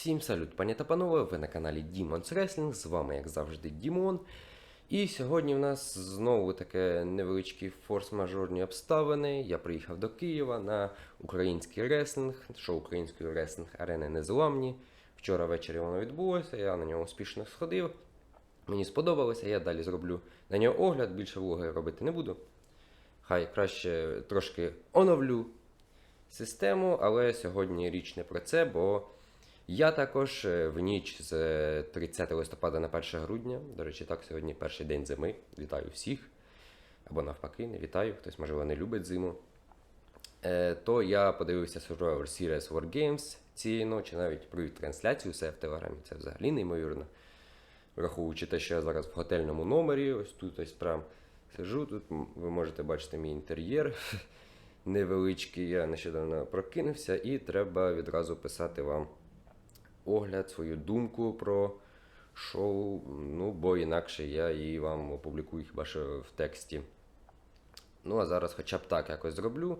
Всім салют, пані та панове, ви на каналі Demons Wrestling, з вами, як завжди, Дімон. І сьогодні в нас знову таке невеличкі форс-мажорні обставини. Я приїхав до Києва на український реслінг, шоу української реслінг арени Незламні. Вчора ввечері воно відбулося, я на нього успішно сходив. Мені сподобалося, я далі зроблю на нього огляд, більше влоги робити не буду. Хай краще трошки оновлю систему, але сьогодні річ не про це, бо я також е, в ніч з е, 30 листопада на 1 грудня, до речі, так, сьогодні перший день зими. Вітаю всіх. Або навпаки, не вітаю, хтось, можливо, не любить зиму. Е, то я подивився Survivor Series War Games цієї ночі, навіть провів трансляцію все в Телеграмі, це взагалі неймовірно. Враховуючи те, що я зараз в готельному номері, ось тут ось прям сижу. Тут ви можете бачити мій інтер'єр невеличкий. Я нещодавно прокинувся, і треба відразу писати вам огляд, свою думку про шоу. Ну, бо інакше я її вам опублікую хіба що в тексті. Ну, а зараз хоча б так якось зроблю.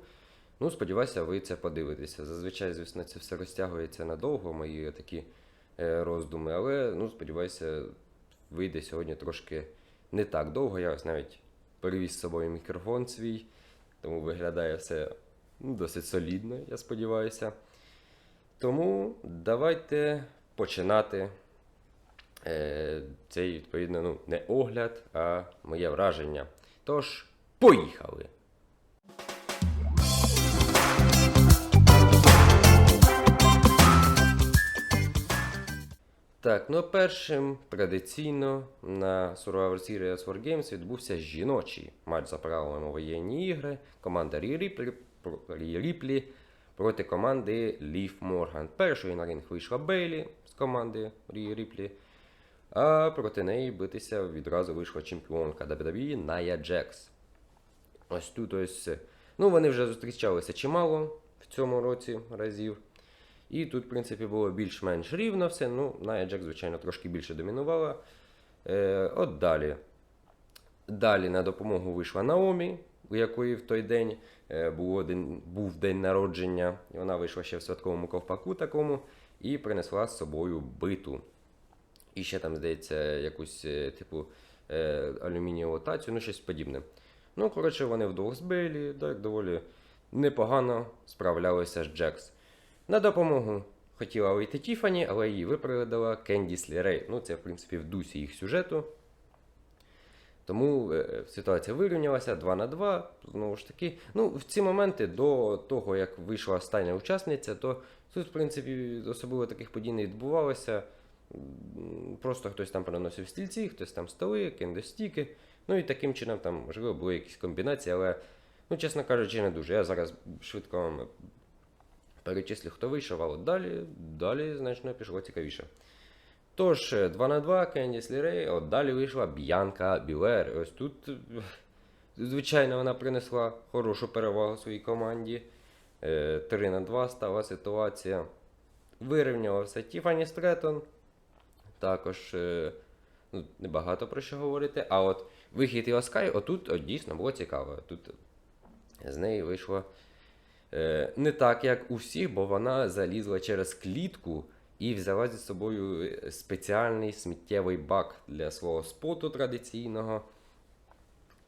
Ну, сподіваюся, ви це подивитеся. Зазвичай, звісно, це все розтягується надовго, мої такі е, роздуми, але ну, сподіваюся, вийде сьогодні трошки не так довго. Я ось навіть перевіз з собою мікрофон свій, тому виглядає все ну, досить солідно, я сподіваюся. Тому давайте починати е, цей, відповідно, ну, не огляд, а моє враження. Тож, поїхали! Так, ну першим традиційно на Survivor Series War Games відбувся жіночий матч за правилами воєнні ігри. Команда Рі Ріплі, Рі Ріплі проти команди Лів Морган. Першою на ринг вийшла Бейлі з команди Рі Ріплі, а проти неї битися відразу вийшла чемпіонка WWE Ная Джекс. Ось тут ось. Ну, вони вже зустрічалися чимало в цьому році разів. І тут, в принципі, було більш-менш рівно все. Ну, Ная Джек, звичайно, трошки більше домінувала. Е, от далі. Далі на допомогу вийшла Наомі, у якої в той день е, було день, був день народження. І вона вийшла ще в святковому ковпаку такому і принесла з собою биту. І ще там, здається, якусь, е, типу, е, алюмінієву тацію, ну щось подібне. Ну, коротше, вони вдвох з Бейлі, так доволі непогано справлялися з Джекс. На допомогу хотіла вийти Тіфані, але її випередила Кендіс Лірей. Ну, це, в принципі, в дусі їх сюжету. Тому е, ситуація вирівнялася 2 на 2. Знову ж таки, ну, в ці моменти до того, як вийшла остання учасниця, то тут, в принципі, особливо таких подій не відбувалося. Просто хтось там переносив стільці, хтось там столи, кендостіки. Ну і таким чином там, можливо, були якісь комбінації, але, ну, чесно кажучи, не дуже. Я зараз швидко вам перечислю, хто вийшов, а от далі, далі значно пішло цікавіше. Тож, 2 на 2, Кендіс Лірей, от далі вийшла Б'янка Білер. Ось тут, е, звичайно, вона принесла хорошу перевагу своїй команді. 3 на 2 стала ситуація. Вирівнювався Тіфані Стретон. Також ну, небагато про що говорити. А от вихід Іоскай, отут от, дійсно було цікаво. Тут з неї вийшло е, не так, як у всіх, бо вона залізла через клітку і взяла зі собою е, спеціальний сміттєвий бак для свого споту традиційного.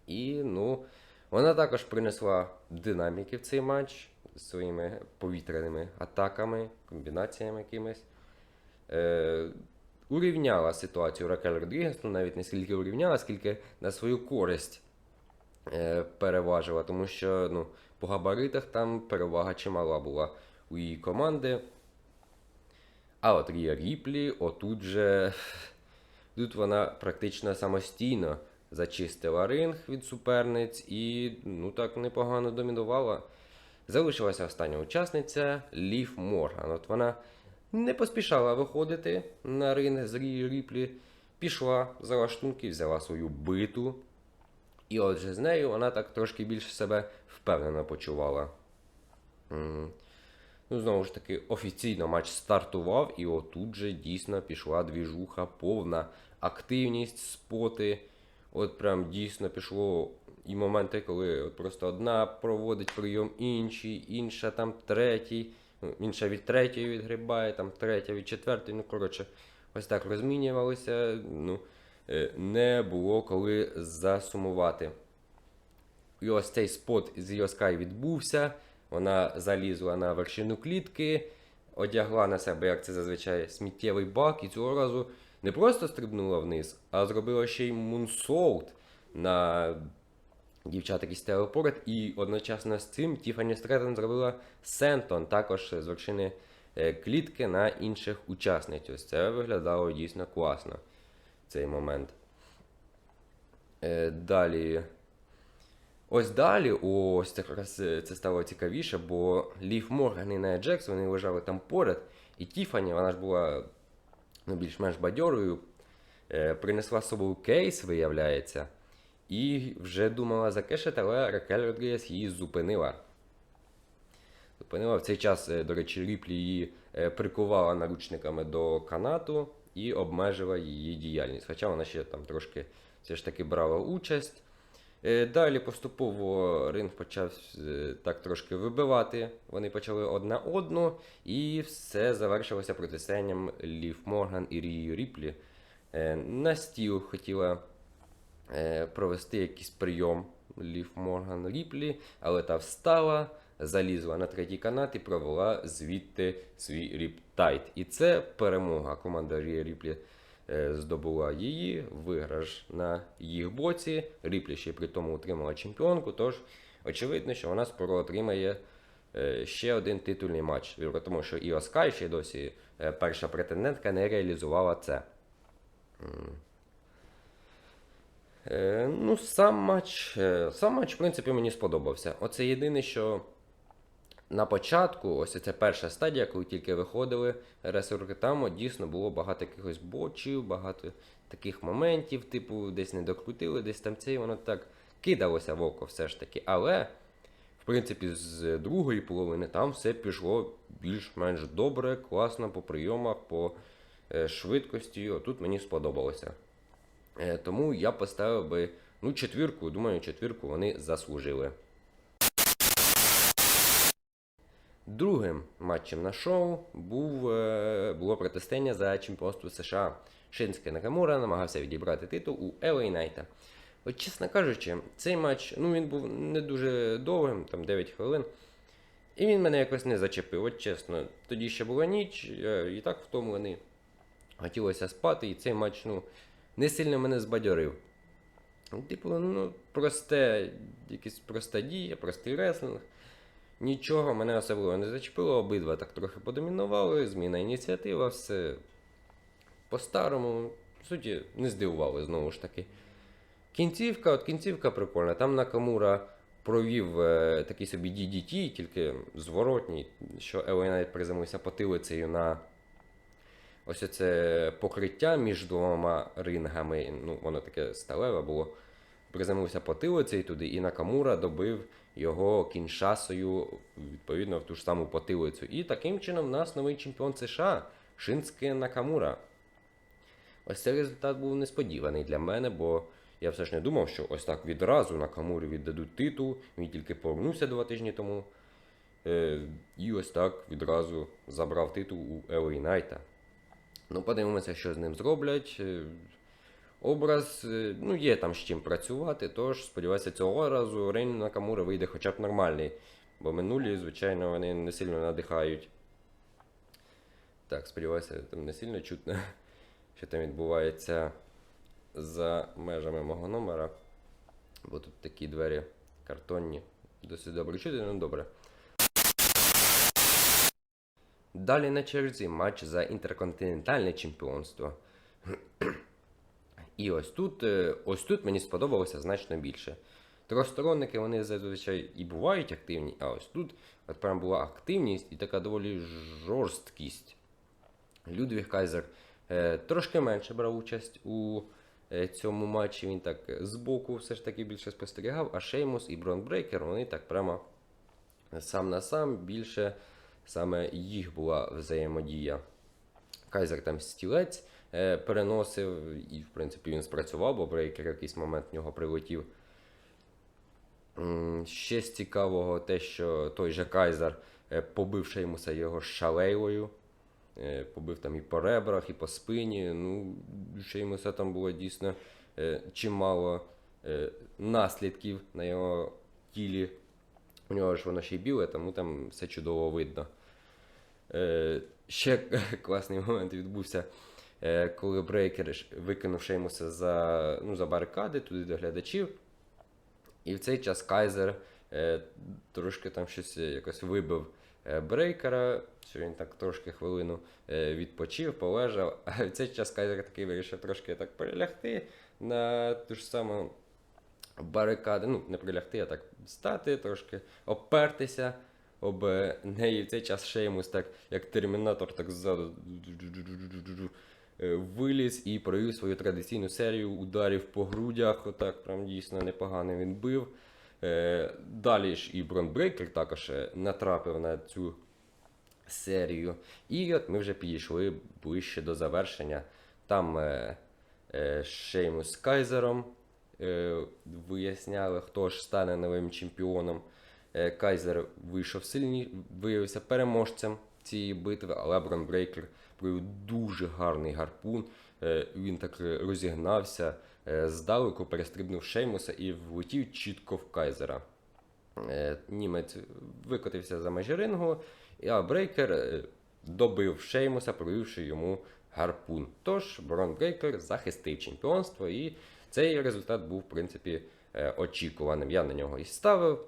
І ну, вона також принесла динаміки в цей матч своїми повітряними атаками, комбінаціями якимись. Е, урівняла ситуацію Ракель Родрігес, ну навіть не скільки урівняла, скільки на свою користь е, переважила, тому що ну, по габаритах там перевага чимала була у її команди. А от Рія Ріплі, отут же тут вона практично самостійно зачистила ринг від суперниць і ну так непогано домінувала. Залишилася остання учасниця Лів Морган. От вона не поспішала виходити на ринг з Рії Ріплі, пішла за лаштунки, взяла свою биту. І отже з нею вона так трошки більше себе впевнено почувала. Ну, знову ж таки, офіційно матч стартував, і отут же дійсно пішла двіжуха, повна активність, споти. От прям дійсно пішло і моменти, коли от просто одна проводить прийом інший, інша там третій. Ну, ще від третьої відгрібає, там третя від четвертої. Ну, коротше, ось так розмінювалися. Ну, е, не було коли засумувати. І ось цей спот з Йоскай відбувся. Вона залізла на вершину клітки, одягла на себе, як це зазвичай, сміттєвий бак, і цього разу не просто стрибнула вниз, а зробила ще й мунсолт на дівчат, які стояли поряд. І одночасно з цим Тіфані Стретон зробила сентон також з вершини е, клітки на інших учасниць. Ось це виглядало дійсно класно цей момент. Е, Далі. Ось далі, ось це якраз е, це стало цікавіше, бо Лів Морган і Ная Джекс вони лежали там поряд, і Тіфані, вона ж була ну, більш-менш бадьорою, е, принесла з собою кейс, виявляється, і вже думала закешити, але Ракель Родрігес її зупинила. Зупинила в цей час, е, до речі, Ріплі її прикувала наручниками до канату і обмежила її діяльність. Хоча вона ще там трошки все ж таки брала участь. Е, Далі поступово ринг почав е, так трошки вибивати. Вони почали одна одну, і все завершилося протистоянням Лів Морган і Рії Ріплі. Е, На стіл хотіла провести якийсь прийом Лів Морган Ріплі, але та встала, залізла на третій канат і провела звідти свій ріптайт. І це перемога. Команда Рія Ріплі здобула її, виграш на їх боці. Ріплі ще при тому отримала чемпіонку. Тож очевидно, що вона скоро отримає е, ще один титульний матч. Тому що Іо Скай ще досі е, перша претендентка не реалізувала це. Е, ну, сам матч, е, сам матч, в принципі, мені сподобався. Оце єдине, що на початку, ось ця перша стадія, коли тільки виходили ресурки, там дійсно було багато якихось бочів, багато таких моментів, типу, десь не докрутили, десь там це, і воно так кидалося в око все ж таки. Але, в принципі, з другої половини там все пішло більш-менш добре, класно по прийомах, по е, швидкості. Отут мені сподобалося. Е, Тому я поставив би ну, четвірку, думаю, четвірку вони заслужили. Другим матчем на шоу був, е, було протистояння за чемпіонство США. Шинське Накамура намагався відібрати титул у LA Найта. От, чесно кажучи, цей матч ну, він був не дуже довгим, там 9 хвилин. І він мене якось не зачепив. От чесно, тоді ще була ніч, я і так втомлений. Хотілося спати, і цей матч ну, не сильно мене збадьорив. Типу, ну, просте, якась проста дія, простий реслінг. Нічого мене особливо не зачепило, обидва так трохи подомінували, зміна ініціатива, все по-старому. В суті, не здивували знову ж таки. Кінцівка, от кінцівка прикольна. Там Накамура провів е, такий собі DDT, тільки зворотній, що Елей навіть приземлився потилицею на ось це покриття між двома рингами. Ну, воно таке сталеве було. Приземлився потилицею туди, і Накамура добив його кіншасою, відповідно, в ту ж саму потилицю. І таким чином в нас новий чемпіон США Шинське Накамура. Ось цей результат був несподіваний для мене, бо я все ж не думав, що ось так відразу Накамурі віддадуть титул. Він тільки повернувся два тижні тому. Е, і ось так відразу забрав титул у Найта. Ну, подивимося, що з ним зроблять. Образ, е, ну, є там з чим працювати, тож сподіваюся, цього разу Рейн Накамура вийде хоча б нормальний. Бо минулі, звичайно, вони не сильно надихають. Так, сподіваюся, там не сильно чутно, що там відбувається за межами мого номера. Бо тут такі двері картонні. Досить добре чути, ну добре. Далі на черзі матч за інтерконтинентальне чемпіонство. І ось тут, е, ось тут мені сподобалося значно більше. Тросторонники вони зазвичай і бувають активні, а ось тут от прям була активність і така доволі жорсткість. Людвіг Кайзер е, трошки менше брав участь у е, цьому матчі. Він так збоку все ж таки більше спостерігав, а Шеймус і Брон Брейкер вони так прямо сам на сам більше саме їх була взаємодія. Кайзер там стілець переносив, і, в принципі, він спрацював, бо брейкер в якийсь момент в нього прилетів. Ще з цікавого те, що той же Кайзер е, побив Шеймуса його шалейлою. Е, Побив там і по ребрах, і по спині. Ну, Шеймуса там було дійсно е, чимало е, наслідків на його тілі. У нього ж воно ще й біле, тому там все чудово видно. Е, ще класний момент відбувся, е, коли Брейкер викинув Шеймуса за, ну, за барикади туди до глядачів. І в цей час Кайзер е, трошки там щось е, якось вибив е, Брейкера, що він так трошки хвилину е, відпочив, полежав. А в цей час Кайзер такий вирішив трошки так перелягти на ту ж саму барикади. Ну, не прилягти, а так стати, трошки опертися об е, неї. В цей час Шеймус, так як термінатор, так ззаду е, виліз і провів свою традиційну серію ударів по грудях. Отак прям дійсно непогано він бив. Е, Далі ж і Бронбрейкер також е, натрапив на цю серію. І от ми вже підійшли ближче до завершення. Там е, е, Шеймус з Кайзером е, виясняли, хто ж стане новим чемпіоном. Е, Кайзер вийшов сильні, виявився переможцем цієї битви, але Брон Брейкер провів дуже гарний гарпун. Е, Він так е, розігнався, е, здалеку перестрибнув Шеймуса і влетів чітко в Кайзера. Німець викотився за межі рингу, а Брейкер добив Шеймуса, провівши йому гарпун. Тож Брон Брейкер захистив чемпіонство, і цей результат був, в принципі, очікуваним. Я на нього і ставив.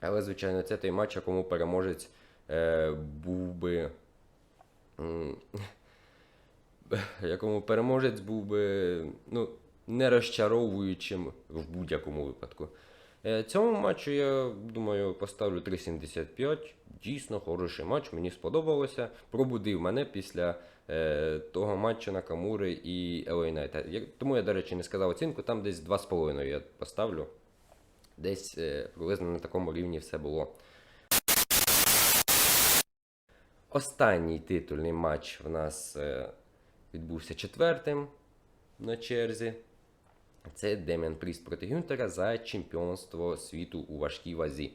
Але, звичайно, це той матч, якому переможець був би. якому переможець був би ну, не розчаровуючим в будь-якому випадку. Е, Цьому матчу я думаю поставлю 3,75. Дійсно хороший матч, мені сподобалося. Пробудив мене після е, того матчу на Камури і Knight. Тому я, до речі, не сказав оцінку, там десь 2,5 я поставлю. Десь е, приблизно на такому рівні все було. Останній титульний матч в нас е, відбувся четвертим на черзі. Це Дем'ян Пріст проти Гюнтера за чемпіонство світу у важкій вазі.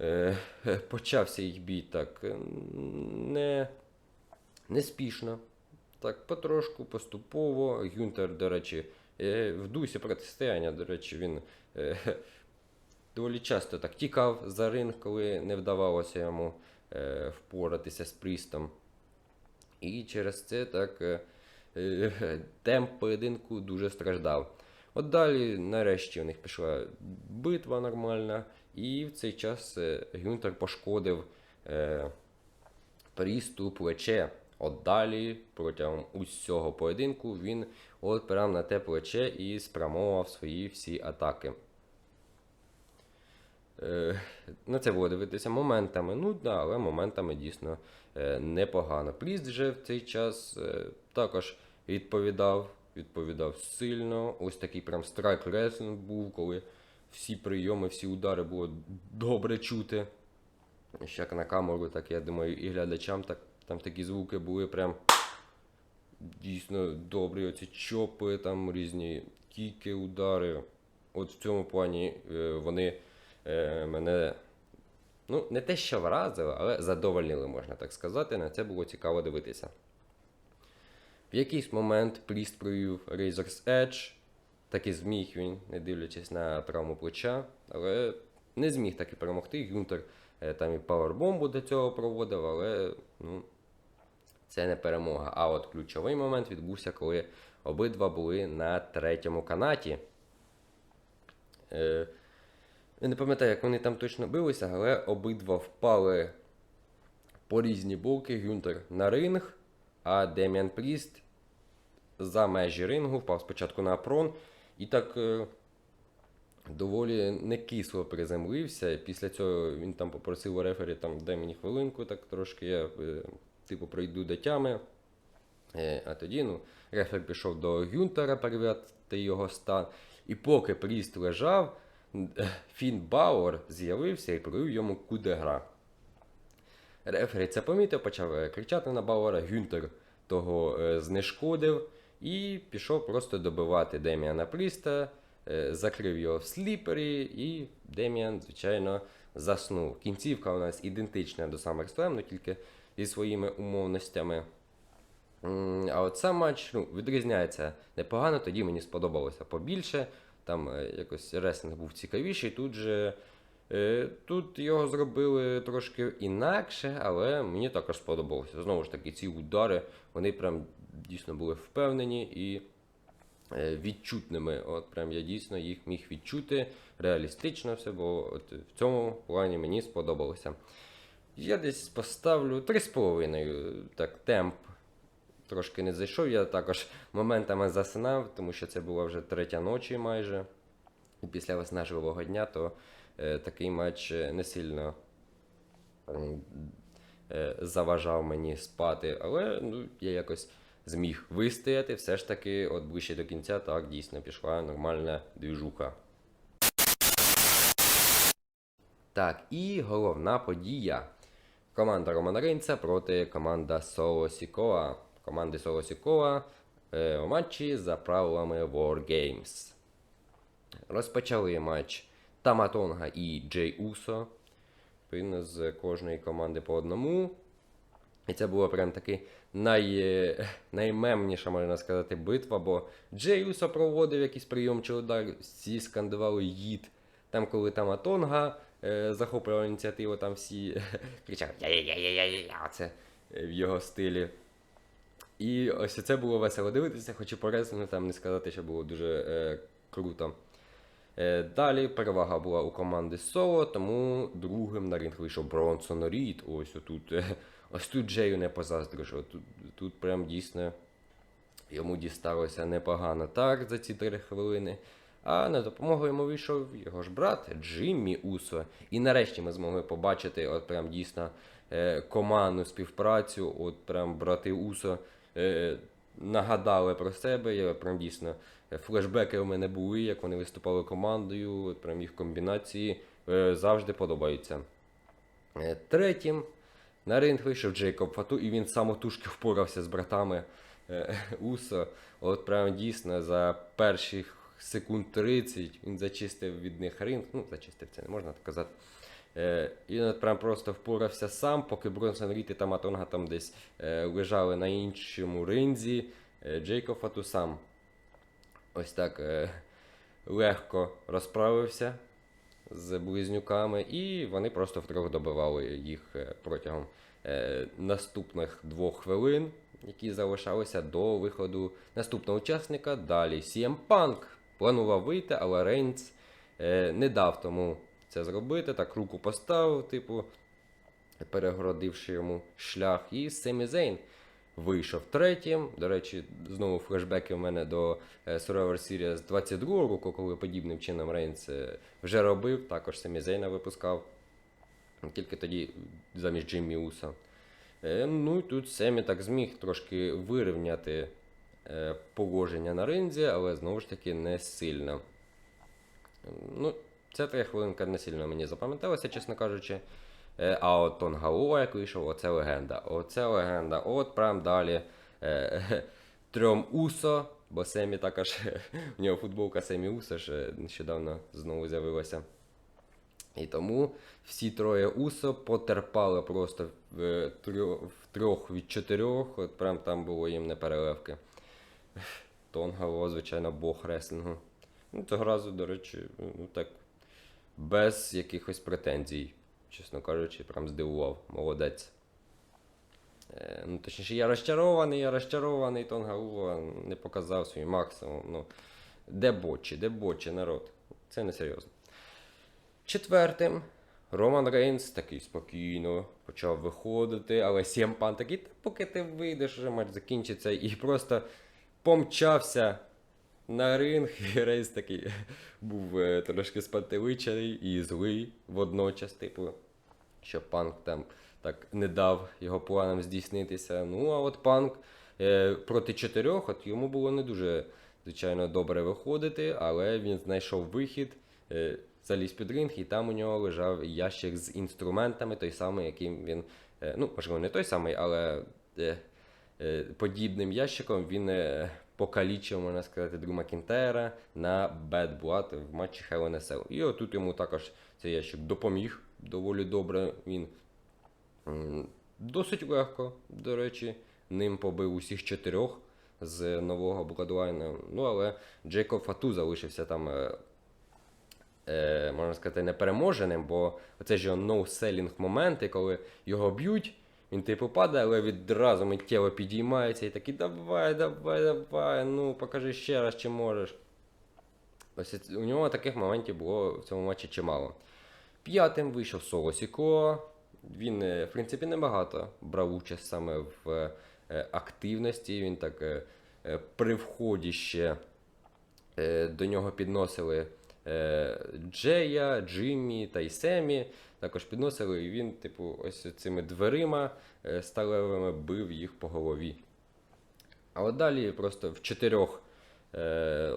Е, почався їх бій так е, не, неспішно. Так, потрошку, поступово. Гюнтер, до речі, в дусі протистояння, до речі, він доволі часто так тікав за ринг, коли не вдавалося йому впоратися з Прістом. І через це так е, е, темп поєдинку дуже страждав. От далі, нарешті, у них пішла битва нормальна, і в цей час е, Гюнтер пошкодив е, Прісту плече. От далі, протягом усього поєдинку, він опирав на те плече і спрямовував свої всі атаки. Е, на це було дивитися моментами. Ну да, але моментами дійсно е, непогано. Пріст вже в цей час е, також відповідав, відповідав сильно. Ось такий прям страйк реслінг був, коли всі прийоми, всі удари було добре чути. Ще Як на камеру, так я думаю, і глядачам так, там такі звуки були прям дійсно добрі. Оці чопи, там різні кіки, удари. От в цьому плані вони мене ну, не те, що вразили, але задовольнили, можна так сказати. На це було цікаво дивитися. В якийсь момент Пріст провів Razor's Edge. Так і зміг він, не дивлячись на травму плеча, але не зміг таки перемогти. Гюнтер е, там і пауербомбу до цього проводив, але ну, це не перемога. А от ключовий момент відбувся, коли обидва були на третьому канаті. Е, я не пам'ятаю, як вони там точно билися, але обидва впали по різні боки. Гюнтер на ринг, а Дем'ян Пріст за межі рингу впав спочатку на апрон і так е, доволі не кисло приземлився. Після цього він там попросив у рефері, там, дай мені хвилинку, так трошки я е, типу пройду до тями. Е, А тоді ну, рефер пішов до Гюнтера перевіряти його стан. І поки Пріст лежав, Фін Бауер з'явився і провів йому кудегра. Рефері це помітив, почав е, кричати на Бауера, Гюнтер того е, знешкодив і пішов просто добивати Деміана Пріста, е, закрив його в сліпері, і Деміан, звичайно, заснув. Кінцівка у нас ідентична до SummerSlam, ну тільки зі своїми умовностями. А от сам матч ну, відрізняється непогано, тоді мені сподобалося побільше. Там е, якось реслінг був цікавіший. Тут же е, тут його зробили трошки інакше, але мені також сподобалося. Знову ж таки, ці удари вони прям дійсно були впевнені і е, відчутними. От прям я дійсно їх міг відчути реалістично все, бо от в цьому плані мені сподобалося. Я десь поставлю 3,5 так, темп трошки не зайшов. Я також моментами засинав, тому що це була вже третя ночі майже. І після виснажливого дня, то е, такий матч е, не сильно е, заважав мені спати. Але ну, я якось зміг вистояти. Все ж таки, от ближче до кінця, так дійсно пішла нормальна двіжуха. Так, і головна подія. Команда Романа Рейнса проти команда Соло Сікоа. Команди Соло Сікоа е, у матчі за правилами War Games. Розпочали матч Таматонга і Джей Усо. Відповідно, з кожної команди по одному. І це була прям таки най, наймемніша, можна сказати, битва, бо Джей Усо проводив якийсь прийом чи удар, всі скандували їд. Там, коли там Атонга е, захоплював ініціативу, там всі кричали я-я-я-я-я-я, це е, в його стилі. І ось це було весело дивитися, хоч і по там не сказати, що було дуже е, круто. Е, далі перевага була у команди Соло, тому другим на ринг вийшов Бронсон Рід. Ось отут. е, Ось тут Джею не позаздриш. Тут, тут прям дійсно йому дісталося непогано так за ці три хвилини. А на допомогу йому вийшов його ж брат Джиммі Усо. І нарешті ми змогли побачити от прям дійсно е, командну співпрацю. От прям брати Усо нагадали про себе. Я прям дійсно е, флешбеки у мене були, як вони виступали командою. Прям їх комбінації е, завжди подобаються. Е, Третім на ринг вийшов Джейкоб Фату, і він самотужки впорався з братами е, Усо. От прям дійсно за перших секунд 30 він зачистив від них ринг. Ну, зачистив це не можна так казати. Е, і він прям просто впорався сам, поки Бронсон Ріт і Таматонга там десь е, лежали на іншому ринзі. Е, Джейкоб Фату сам ось так е, легко розправився з близнюками, і вони просто втрьох добивали їх е, протягом е, наступних двох хвилин, які залишалися до виходу наступного учасника. Далі CM Punk планував вийти, але Рейнс е, не дав тому це зробити. Так руку поставив, типу, перегородивши йому шлях. І Семі Зейн вийшов третім. До речі, знову флешбеки в мене до е, Survivor Series 22 року, коли подібним чином Рейнс вже робив, також Семі Зейна випускав. Тільки тоді замість Джиммі Уса. Е, Ну і тут Семі так зміг трошки вирівняти е, положення на ринзі, але знову ж таки не сильно. Ну, ця три хвилинка не сильно мені запам'яталася, чесно кажучи. Е, А от Тонгао, як вийшов, оце легенда. Оце легенда. От прям далі. Е, трьом Усо, бо Семі також, у нього футболка Семі Усо ж нещодавно знову з'явилася. І тому всі троє Усо потерпали просто в, е, трьох, в трьох від чотирьох. От прям там було їм не переливки. Тонгао, звичайно, бог реслінгу. Ну, цього разу, до речі, ну так, без якихось претензій, чесно кажучи, прям здивував. Молодець. Е, ну, точніше, я розчарований, я розчарований, Тонгаува не показав свій максимум. Ну, де бочі, де бочі, народ. Це не серйозно. Четвертим Роман Рейнс такий спокійно почав виходити, але Сємпан такий, «Та поки ти вийдеш, вже матч закінчиться, і просто помчався на ринг. І Рейнс такий був е, трошки спантеличений і злий водночас, типу, що панк там так не дав його планам здійснитися. Ну, а от панк е, проти чотирьох, от йому було не дуже, звичайно, добре виходити, але він знайшов вихід. Е, заліз під ринг, і там у нього лежав ящик з інструментами, той самий, яким він, ну, можливо, не той самий, але подібним ящиком він покалічив, можна сказати, Дру Макінтера на Bad Blood в матчі Hell in a Cell. І отут йому також цей ящик допоміг доволі добре. Він досить легко, до речі, ним побив усіх чотирьох з нового Бладлайна. Ну, але Джейкоб Фату залишився там, е, е, можна сказати, непереможеним, бо це ж його no-selling моменти, коли його б'ють. Він типу падає, але відразу миттєво підіймається і такий давай, давай, давай, ну покажи ще раз, чи можеш. Ось у нього таких моментів було в цьому матчі чимало. П'ятим вийшов Соло Сіко. Він, е, в принципі, небагато брав участь саме в е, активності. Він так е, е, при вході ще е, до нього підносили е, Джея, Джиммі та й Семі. Також підносили, і він, типу, ось цими дверима е, сталевими бив їх по голові. А далі просто в чотирьох е,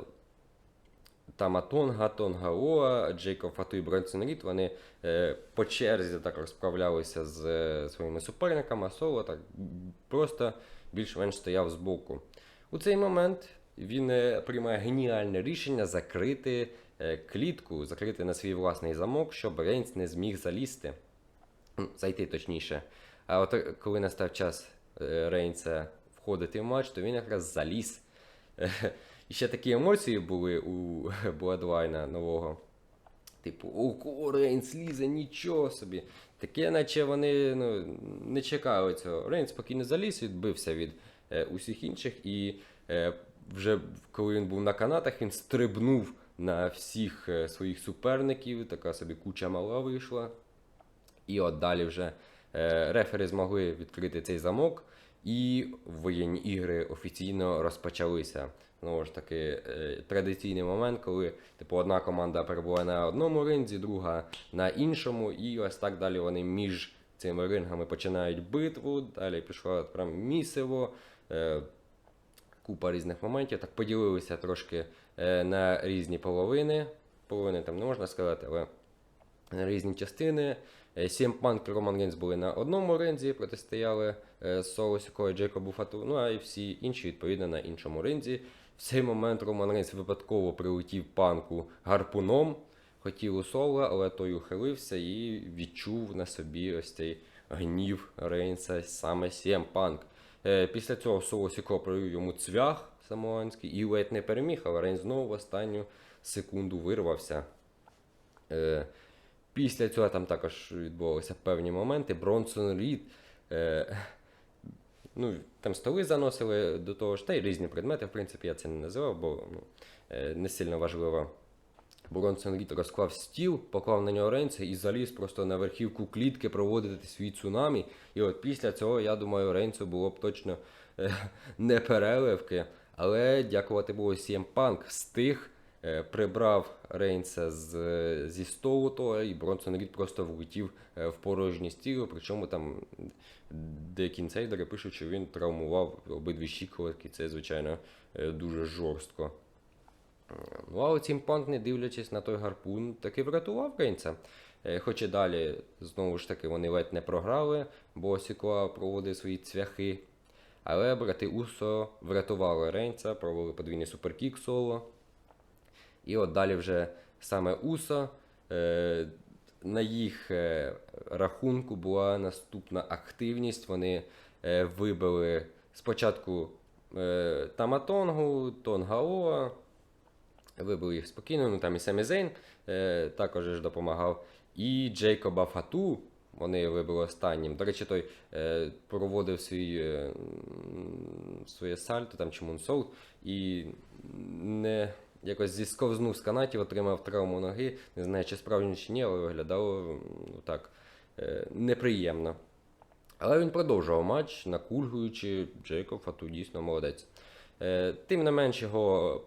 Тама Тонга, Тонга Оа, Джейкоб Фату і Бронсон Рід, вони е, по черзі так розправлялися з е, своїми суперниками, а Соло так просто більш-менш стояв збоку. У цей момент він е, приймає геніальне рішення закрити е, клітку, закрити на свій власний замок, щоб Рейнс не зміг залізти. Зайти точніше. А от е, коли настав час е, Рейнса входити в матч, то він якраз заліз. Е, І ще такі емоції були у Бладлайна нового. Типу, ого, Рейнс лізе, нічого собі. Таке, наче вони ну, не чекали цього. Рейнс спокійно заліз, відбився від е, усіх інших, і е, вже коли він був на канатах, він стрибнув на всіх е, своїх суперників. Така собі куча мала вийшла. І от далі вже е, рефери змогли відкрити цей замок, і воєнні ігри офіційно розпочалися. Знову ж таки, е, традиційний момент, коли типу, одна команда перебуває на одному ринзі, друга на іншому, і ось так далі вони між цими рингами починають битву. Далі пішло прям місиво. Купа різних моментів. Так поділилися трошки на різні половини. Половини там не можна сказати, але на різні частини. Сім Панк і Роман Рейнс були на одному ринзі, протистояли е, Соло Сікою Джейкобу Фату, ну а і всі інші, відповідно, на іншому ринзі. В цей момент Роман Рейнс випадково прилетів панку гарпуном, хотів у Соло, але той ухилився і відчув на собі ось цей гнів Рейнса саме Сім Панк. Е, Після цього Соло Сіко провів йому цвях самоанський і ледь не переміг, але Рейнс знову в останню секунду вирвався. Е, Після цього там також відбувалися певні моменти. Бронсон Рід. Е, ну, там столи заносили до того ж, та й різні предмети, в принципі, я це не називав, бо ну, е, не сильно важливо. Бронсон Рід розклав стіл, поклав на нього Рейнса і заліз просто на верхівку клітки проводити свій цунамі. І от після цього, я думаю, Рейнсу було б точно е, не переливки. Але дякувати Богу, CM Punk встиг, е, прибрав Рейнса з, зі столу того, і Бронсон Рід просто влетів е, в порожній стіл. Причому там деякі інсайдери пишуть, що він травмував обидві щиколотки. Це, звичайно, е, дуже жорстко. Ну, але цим панк, не дивлячись на той гарпун, таки врятував Рейнса. Е, Хоч і далі, знову ж таки, вони ледь не програли, бо Сікоа проводив свої цвяхи. Але брати Усо врятували Рейнса, провели подвійний суперкік соло. І от далі вже саме Усо. Е, на їх е, рахунку була наступна активність. Вони е, вибили спочатку Таматонгу, Тонгаоа, вибив їх спокійно, ну там і Семі Зейн е, також ж допомагав. І Джейкоба Фату вони вибили останнім. До речі, той е, проводив свій, е, своє сальто там чи мунсолт і не якось зісковзнув з канатів, отримав травму ноги. Не знаю, чи справжньо чи ні, але виглядало ну, так е, неприємно. Але він продовжував матч, накульгуючи. Джейкоб Фату дійсно молодець. Е, тим не менш, його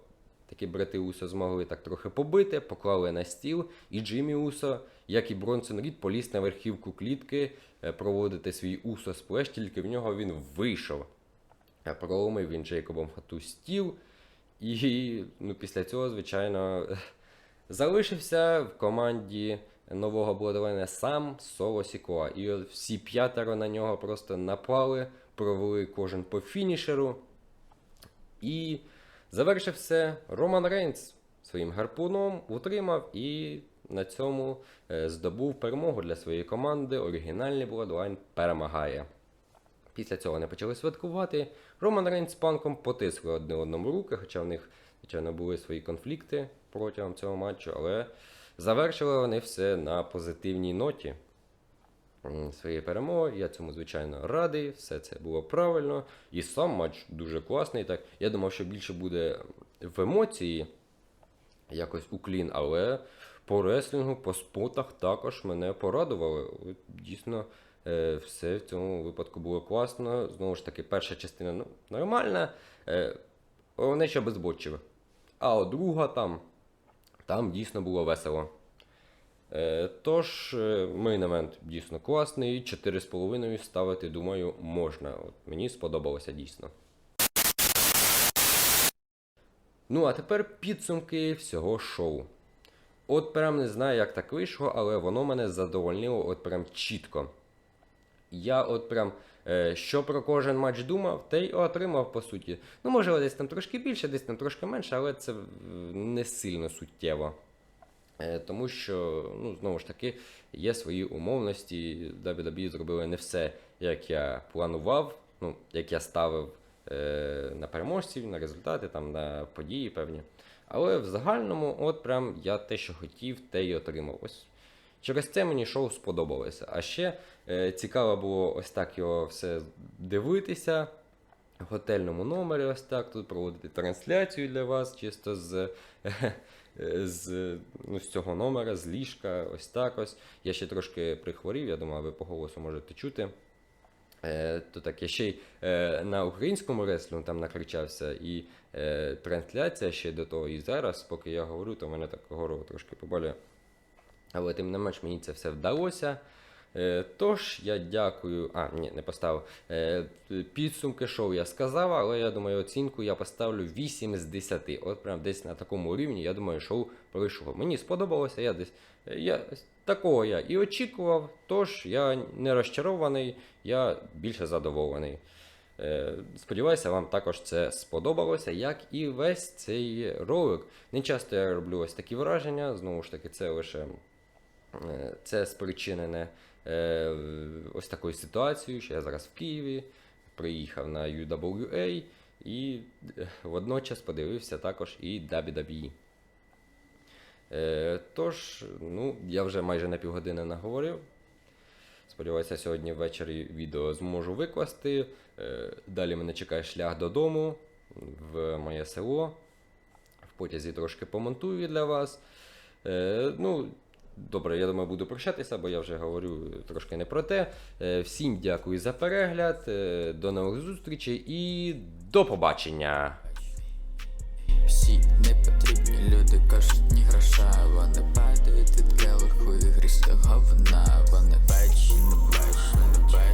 такі брати Усо змогли так трохи побити, поклали на стіл, і Джиммі Усо, як і Бронсон поліз на верхівку клітки е, проводити свій Усо сплеш, тільки в нього він вийшов. Е, Проломив він Джейкобом Фату стіл. І ну, після цього, звичайно, залишився в команді нового Бладовена сам Соло Сікоа. І от всі п'ятеро на нього просто напали, провели кожен по фінішеру. І завершив все Роман Рейнс. Своїм гарпуном, утримав і на цьому е, здобув перемогу для своєї команди. Оригінальний Bloodline перемагає. Після цього вони почали святкувати. Роман Рейнс з панком потисли одне одному руки, хоча в них, звичайно, були свої конфлікти протягом цього матчу, але завершили вони все на позитивній ноті своєї перемоги. Я цьому, звичайно, радий. Все це було правильно. І сам матч дуже класний. Так, я думав, що більше буде в емоції, якось у клін, але по реслінгу, по спотах також мене порадували. Дійсно, е, все в цьому випадку було класно. Знову ж таки, перша частина ну, нормальна. Е, головне, що без. А от друга там, там дійсно було весело. Е, Тож, мейн евент дійсно класний, 4,5 ставити, думаю, можна. От мені сподобалося дійсно. Ну, а тепер підсумки всього шоу. От прям не знаю, як так вийшло, але воно мене задовольнило от прям чітко. Я от прям е, що про кожен матч думав, те й отримав по суті. Ну, може, десь там трошки більше, десь там трошки менше, але це не сильно суттєво. Е, Тому що, ну, знову ж таки, є свої умовності. WWE зробили не все, як я планував, ну, як я ставив на переможців, на результати, там, на події певні. Але в загальному, от прям я те, що хотів, те й отримав. Ось через це мені шоу сподобалося. А ще е, цікаво було ось так його все дивитися. В готельному номері, ось так тут проводити трансляцію для вас, чисто з, з, ну, з цього номера, з ліжка, ось так ось. Я ще трошки прихворів, я думаю, ви по голосу можете чути. Е, то так, я ще й е, на українському реслінгу там накричався, і е, трансляція ще до того, і зараз, поки я говорю, то мене так горло трошки поболює. Але тим не менш мені це все вдалося. Тож я дякую. А, ні, не поставив. Підсумки шоу я сказав, але я думаю, оцінку я поставлю 8 з 10. От прям десь на такому рівні, я думаю, шоу пройшло. Мені сподобалося, я десь. Я такого я і очікував, тож я не розчарований, я більше задоволений. Е, Сподіваюся, вам також це сподобалося, як і весь цей ролик. Не часто я роблю ось такі враження, знову ж таки, це лише е, це спричинене е, ось такою ситуацією, що я зараз в Києві, приїхав на UWA і водночас подивився також і WWE. Е, Тож, ну, я вже майже на півгодини наговорив. Сподіваюся, сьогодні ввечері відео зможу викласти. Е, Далі мене чекає шлях додому в моє село. В потязі трошки помонтую для вас. Е, Ну, добре, я думаю, буду прощатися, бо я вже говорю трошки не про те. Всім дякую за перегляд. До нових зустрічей і до побачення! Люди кажуть, ні гроша, вони падають від келиху і грізь говна вони бачать, не бачать, не бачать.